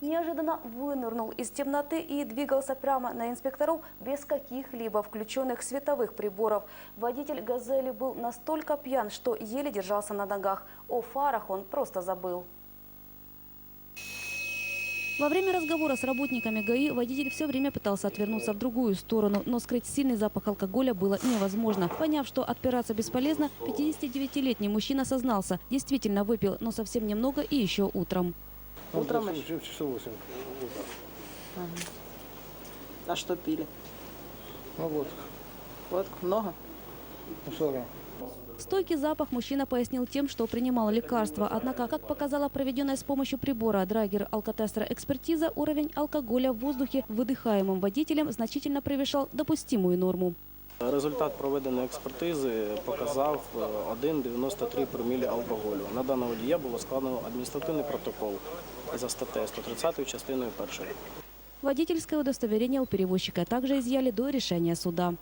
Неожиданно вынырнул из темноты и двигался прямо на инспекторов без каких-либо включенных световых приборов. Водитель «Газели» был настолько пьян, что еле держался на ногах. О фарах он просто забыл. Во время разговора с работниками ГАИ водитель все время пытался отвернуться в другую сторону, но скрыть сильный запах алкоголя было невозможно. Поняв, что отпираться бесполезно, 59-летний мужчина сознался. Действительно выпил, но совсем немного и еще утром. Утром Ну, еще? часов часов 8 утра. А что пили? Ну вот, Водку много? ну 40. Стойкий запах мужчина пояснил тем, что принимал лекарства. Однако, как показала проведенная с помощью прибора Драгер алкотестера экспертиза, уровень алкоголя в воздухе, выдыхаемым водителем, значительно превышал допустимую норму. Результат проведеної експертизи показав е, 1,93 промілі алкоголю. На даного водія було складено адміністративний протокол за статтею 130 частиною першої. Водительское удостоверение у перевозчика также изъяли до решения суда.